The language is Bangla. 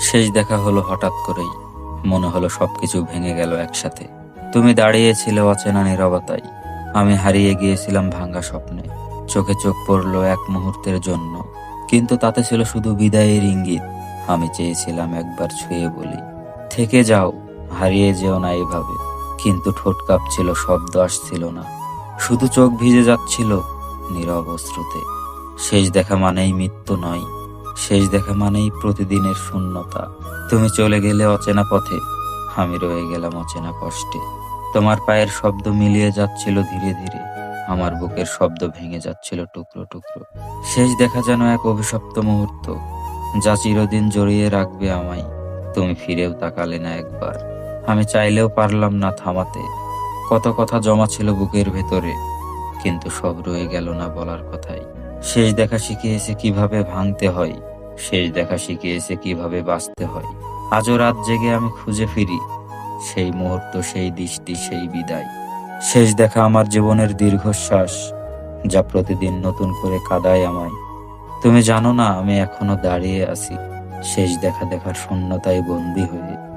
শেষ দেখা হলো হঠাৎ করেই। মনে হলো সবকিছু ভেঙে গেল একসাথে। তুমি দাঁড়িয়েছিলে অচেনা নীরবতায়। আমি হারিয়ে গিয়েছিলাম ভাঙ্গা স্বপ্নে। চোখে চোখ পড়ল এক মুহূর্তের জন্য। কিন্তু তাতে ছিল শুধু বিদায়ের ইঙ্গিত। আমি চেয়েছিলাম একবার ছুঁয়ে বলি। থেকে যাও, হারিয়ে যেও না এভাবে। কিন্তু ঠোঁট কাঁপছিল, শব্দ আসছিল না। শুধু চোখ ভিজে যাচ্ছিল নীরব অশ্রুতে। শেষ দেখা মানেই মৃত্যু নয়। শেষ দেখা মানেই প্রতিদিনের শূন্যতা। তুমি চলে গেলে অচেনা পথে, আমি রয়ে গেলাম অচেনা কষ্টে। তোমার পায়ের শব্দ মিলিয়ে যাচ্ছিল ধীরে ধীরে, আমার বুকের শব্দ ভেঙে যাচ্ছিল টুকরো টুকরো। শেষ দেখা যেন এক অভিশপ্ত মুহূর্ত, যা চিরদিন জড়িয়ে রাখবে আমায়। তুমি ফিরেও তাকালে না একবার। আমি চাইলেও পারলাম না থামাতে। কত কথা জমা ছিল বুকের ভেতরে, কিন্তু সব রয়ে গেল না বলার কথাই। শেষ দেখা শিখিয়েছে কীভাবে ভাঙতে হয়। শেষ দেখা শিখিয়েছে কীভাবে বাঁচতে হয়। আজও রাত জেগে আমি খুঁজে ফিরি। সেই মুহূর্ত, সেই দৃষ্টি, সেই বিদায়। শেষ দেখা আমার জীবনের দীর্ঘশ্বাস, যা প্রতিদিন নতুন করে কাদায় আমায়। তুমি জানো না, আমি এখনও দাঁড়িয়ে আছি। শেষ দেখা দেখার শূন্যতায় বন্দী হয়ে।